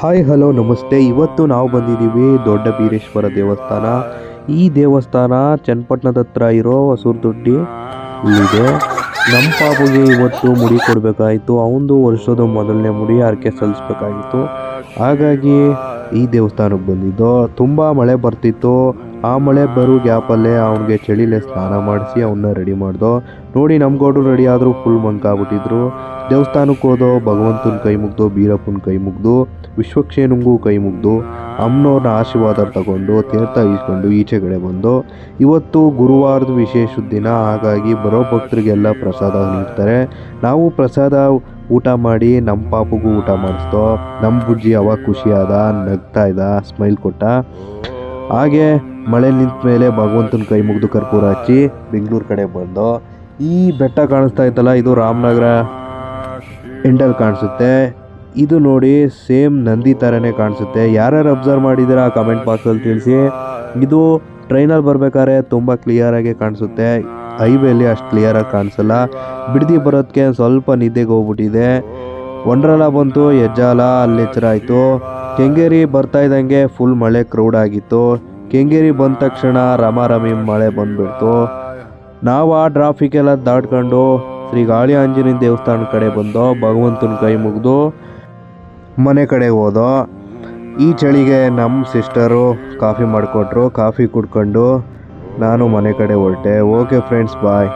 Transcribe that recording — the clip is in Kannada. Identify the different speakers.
Speaker 1: ಹಾಯ್, ಹಲೋ, ನಮಸ್ತೆ. ಇವತ್ತು ನಾವು ಬಂದಿದ್ದೀವಿ ದೊಡ್ಡ ಬೀರೇಶ್ವರ ದೇವಸ್ಥಾನ. ಈ ದೇವಸ್ಥಾನ ಚನ್ನಪಟ್ಟಣದ ಹತ್ರ ಇರೋ ಹೊಸೂರ್ದೊಡ್ಡಿ ಇಲ್ಲಿದೆ ನಮ್ಮ ಪಾಪುಗೆ ಇವತ್ತು ಮುಡಿ ಕೊಡಬೇಕಾಯಿತು. ಅವನದು ವರ್ಷದ ಮೊದಲನೇ ಮುಡಿ ಹರಕೆ ಸಲ್ಲಿಸ್ಬೇಕಾಗಿತ್ತು ಹಾಗಾಗಿ ಈ ದೇವಸ್ಥಾನಕ್ಕೆ ಬಂದಿದ್ದು. ತುಂಬ ಮಳೆ ಬರ್ತಿತ್ತು. ಆ ಮಳೆ ಬರೋ ಗ್ಯಾಪಲ್ಲೇ ಅವನಿಗೆ ಚಳಿಲೇ ಸ್ನಾನ ಮಾಡಿಸಿ ಅವನ್ನ ರೆಡಿ ಮಾಡ್ದೋ. ನೋಡಿ ನಮ್ಮ ಗೌಡ್ರು ರೆಡಿ ಆದರೂ ಫುಲ್ ಮಂಕಾಗ್ಬಿಟ್ಟಿದ್ರು ದೇವಸ್ಥಾನಕ್ಕೆ ಹೋದೋ, ಭಗವಂತನ ಕೈ ಮುಗ್ದು, ಬೀರಪ್ಪನ ಕೈ ಮುಗ್ದು ವಿಶ್ವಕ್ಷೇನಂಗೂ ಕೈ ಮುಗ್ದು ಅಮ್ಮನವ್ರನ್ನ ಆಶೀರ್ವಾದ ತಗೊಂಡು, ತೀರ್ಥ ಈಸ್ಕೊಂಡು ಈಚೆಗಡೆ ಬಂದು, ಇವತ್ತು ಗುರುವಾರದ ವಿಶೇಷ ದಿನ, ಹಾಗಾಗಿ ಬರೋ ಭಕ್ತರಿಗೆಲ್ಲ ಪ್ರಸಾದ ನೀಡ್ತಾರೆ. ನಾವು ಪ್ರಸಾದ ಊಟ ಮಾಡಿ ನಮ್ಮ ಪಾಪಗೂ ಊಟ ಮಾಡಿಸ್ತೋ ನಮ್ಮ ಬುಜ್ಜಿ ಅವಾಗ ಖುಷಿಯಾದ, ನಗ್ತಾ ಇದ್ದ ಸ್ಮೈಲ್ ಕೊಟ್ಟ. ಹಾಗೆ ಮಳೆ ನಿಂತ ಮೇಲೆ ಭಗವಂತನ ಕೈ ಮುಗಿದು ಕರ್ಪೂರ ಹಚ್ಚಿ ಬೆಂಗಳೂರು ಕಡೆ ಬಂದು ಈ ಬೆಟ್ಟ ಕಾಣಿಸ್ತಾ ಇತ್ತಲ್ಲ, ಇದು ರಾಮನಗರ ಎಂಡಲ್ಲಿ ಕಾಣಿಸುತ್ತೆ. ಇದು ನೋಡಿ ಸೇಮ್ ನಂದಿ ಥರನೇ ಕಾಣಿಸುತ್ತೆ. ಯಾರ್ಯಾರು ಅಬ್ಸರ್ವ್ ಮಾಡಿದ್ದೀರಾ ಕಮೆಂಟ್ ಬಾಕ್ಸಲ್ಲಿ ತಿಳಿಸಿ. ಇದು ಟ್ರೈನಲ್ಲಿ ಬರಬೇಕಾದ್ರೆ ತುಂಬ ಕ್ಲಿಯರಾಗಿ ಕಾಣಿಸುತ್ತೆ. ಹೈವೇಲಿ ಅಷ್ಟು ಕ್ಲಿಯರಾಗಿ ಕಾಣಿಸಲ್ಲ. ಬಿಡದಿ ಬರೋದಕ್ಕೆ ಸ್ವಲ್ಪ ನಿದ್ದೆಗೆ ಹೋಗ್ಬಿಟ್ಟಿದೆ. ಒಂಡ್ರಲ ಬಂತು ಹೆಜ್ಜಾಲ ಅಲ್ಲಿ ಎಚ್ಚರ ಆಯಿತು. ಕೆಂಗೇರಿ ಬರ್ತಾ ಇದ್ದಂಗೆ ಫುಲ್ ಮಳೆ ಕ್ರೌಡ್ ಆಗಿತ್ತು. ಕೆಂಗೇರಿ ಬಂದ ತಕ್ಷಣ ರಮಾರಮಿ ಮಳೆ ಬಂದ್ಬಿಡ್ತು. ನಾವು ಆ ಟ್ರಾಫಿಕ್ ಎಲ್ಲ ದಾಟ್ಕೊಂಡು ಶ್ರೀ ಗಾಳಿ ಆಂಜನೇಯ ದೇವಸ್ಥಾನ ಕಡೆ ಬಂದು ಭಗವಂತನ ಕೈ ಮುಗಿದು ಮನೆ ಕಡೆ ಹೋದೋ. ಈ ಚಳಿಗೆ ನಮ್ಮ ಸಿಸ್ಟರು ಕಾಫಿ ಮಾಡಿಕೊಟ್ರು, ಕಾಫಿ ಕುಡ್ಕೊಂಡು ನಾನು ಮನೆ ಕಡೆ ಹೊರಟೆ. Okay friends, bye.